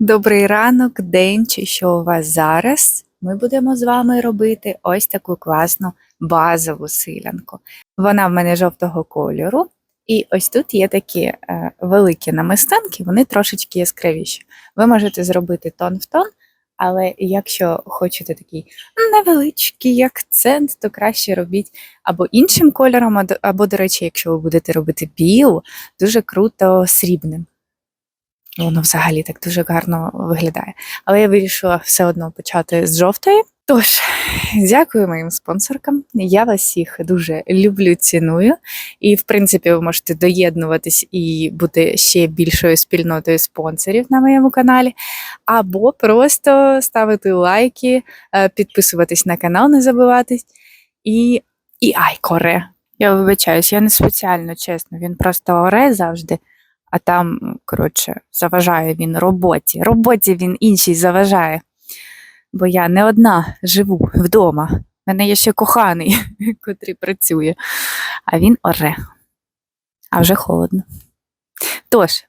Добрий ранок, день чи що у вас зараз. Ми будемо з вами робити ось таку класну базову силянку. Вона в мене жовтого кольору, і ось тут є такі е, великі намистинки, вони трошечки яскравіші. Ви можете зробити тон в тон, але якщо хочете такий невеличкий акцент, то краще робіть або іншим кольором, або, до речі, якщо ви будете робити білу, дуже круто срібним. Воно взагалі так дуже гарно виглядає. Але я вирішила все одно почати з жовтої. Тож, дякую моїм спонсоркам. Я вас всіх дуже люблю, ціную. І, в принципі, ви можете доєднуватись і бути ще більшою спільнотою спонсорів на моєму каналі. Або просто ставити лайки, е, підписуватись на канал, не забуватись. І, і ай, коре. Я вибачаюсь, я не спеціально, чесно, він просто оре завжди а там, коротше, заважає він роботі. Роботі він іншій заважає. Бо я не одна живу вдома. У мене є ще коханий, котрий працює, а він оре. А вже холодно. Тож,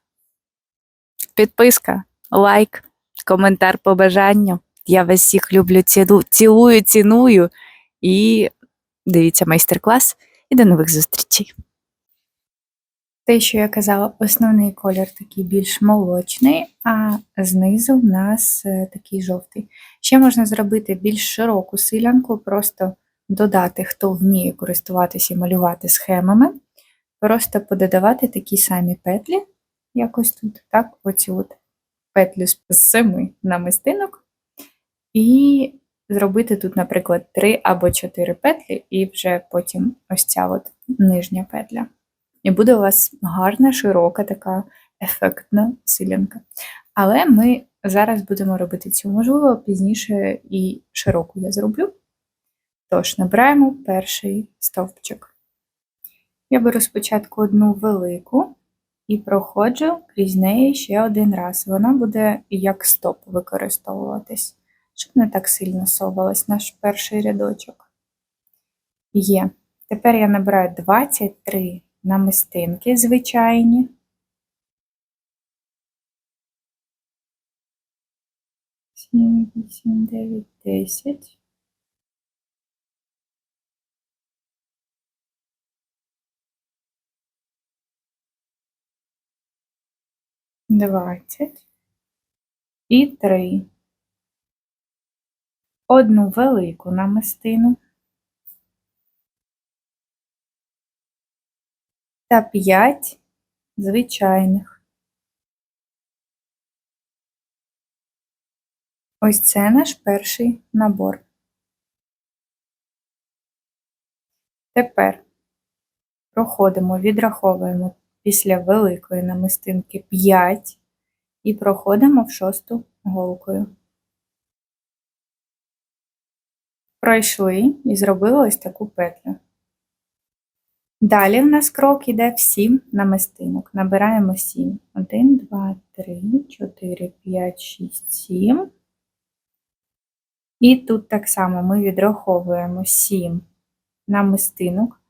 підписка, лайк, коментар по бажанню. Я вас всіх люблю, цілую, ціную. І дивіться майстер-клас і до нових зустрічей. Те, що я казала, основний колір такий більш молочний, а знизу в нас е, такий жовтий. Ще можна зробити більш широку силянку, просто додати, хто вміє користуватися і малювати схемами, просто пододавати такі самі петлі, якось тут, так, оці от петлю з семи намистинок, і зробити тут, наприклад, три або чотири петлі, і вже потім ось ця от нижня петля. І буде у вас гарна, широка, така ефектна силянка. Але ми зараз будемо робити цю, можливо, пізніше і широку я зроблю. Тож, набираємо перший стовпчик. Я беру спочатку одну велику і проходжу крізь неї ще один раз. Вона буде як стоп використовуватись, щоб не так сильно совалась наш перший рядочок. Є. Тепер я набираю 23 намистинки звичайні. Сім, вісім, дев'ять, десять. Двадцять і три. Одну велику намистину. Та п'ять звичайних. Ось це наш перший набор. Тепер проходимо, відраховуємо після великої намистинки 5 і проходимо в шосту голкою. Пройшли і зробили ось таку петлю. Далі в нас крок іде в 7 намистинок. Набираємо 7. 1, 2, 3, 4, 5, 6, 7. І тут так само ми відраховуємо 7 намистинок.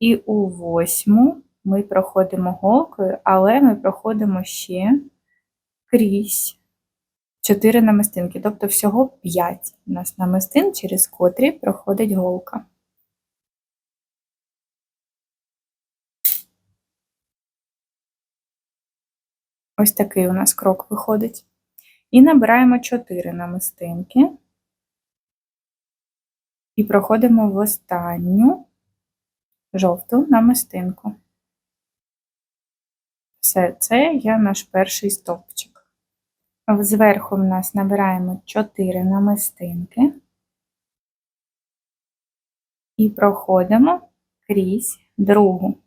І у восьму ми проходимо голкою, але ми проходимо ще крізь 4 намистинки. Тобто всього 5 у нас намистин, через котрі проходить голка. Ось такий у нас крок виходить. І набираємо 4 намистинки і проходимо в останню жовту намистинку. Все, це є наш перший стовпчик. Зверху в нас набираємо 4 намистинки і проходимо крізь другу.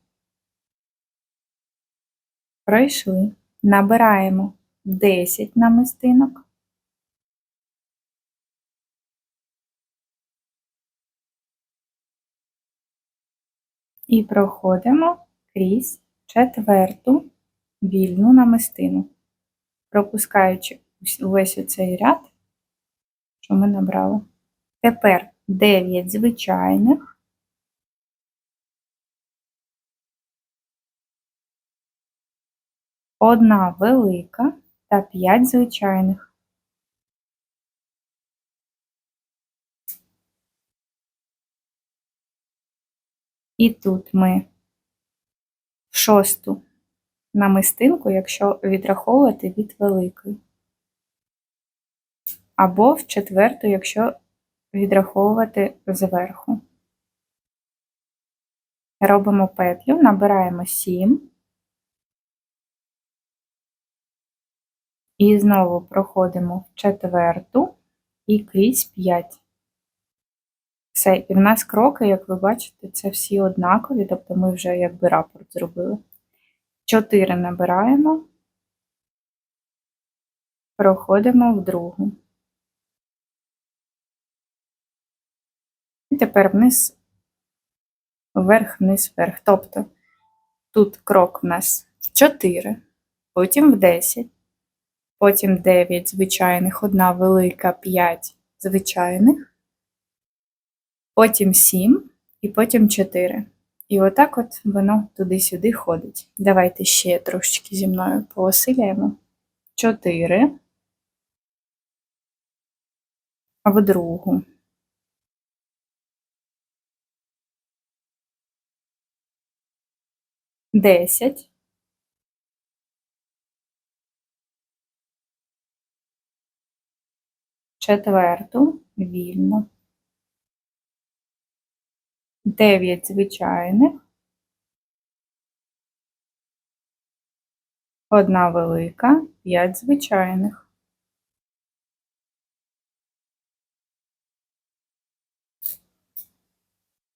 Пройшли набираємо 10 намистинок. І проходимо крізь четверту вільну намистину, пропускаючи весь оцей ряд, що ми набрали. Тепер 9 звичайних. Одна велика та 5 звичайних. І тут ми в шосту намистинку, якщо відраховувати від великої. Або в четверту, якщо відраховувати зверху. Робимо петлю, набираємо 7. І знову проходимо в четверту і крізь 5. Все, і в нас кроки, як ви бачите, це всі однакові, тобто ми вже якби рапорт зробили. 4 набираємо, проходимо в другу. І тепер вниз, вверх, вниз, вверх. Тобто тут крок в нас в 4, потім в 10, потім 9 звичайних, одна велика, 5 звичайних, потім 7 і потім 4. І отак от воно туди-сюди ходить. Давайте ще трошечки зі мною поосиляємо. 4. В другу. Десять. Четверту вільно. Дев'ять звичайних. Одна велика, п'ять звичайних.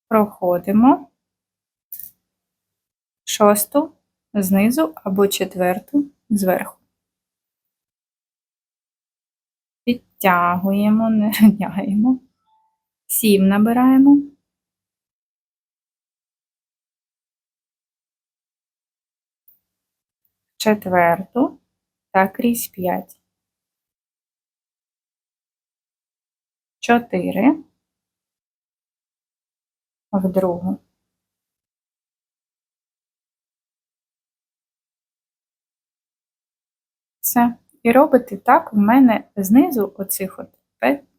Проходимо шосту знизу або четверту зверху. Підтягуємо, не ганяємо. Сім набираємо. Четверту та крізь п'ять. Чотири. В другу. Все. І робите так, у мене знизу оцих от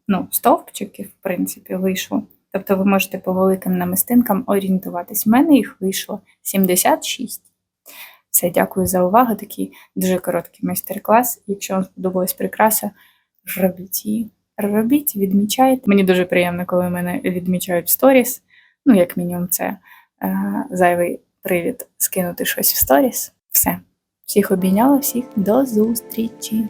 ну, стовпчиків, в принципі, вийшло. Тобто ви можете по великим намистинкам орієнтуватись. У мене їх вийшло 76. Все, дякую за увагу. Такий дуже короткий майстер-клас. Якщо вам сподобалась прикраса, робіть її. Робіть, відмічайте. Мені дуже приємно, коли мене відмічають в сторіс. Ну, як мінімум, це е, зайвий привід скинути щось в сторіс. Все. Всіх обійняла, всіх до зустрічі!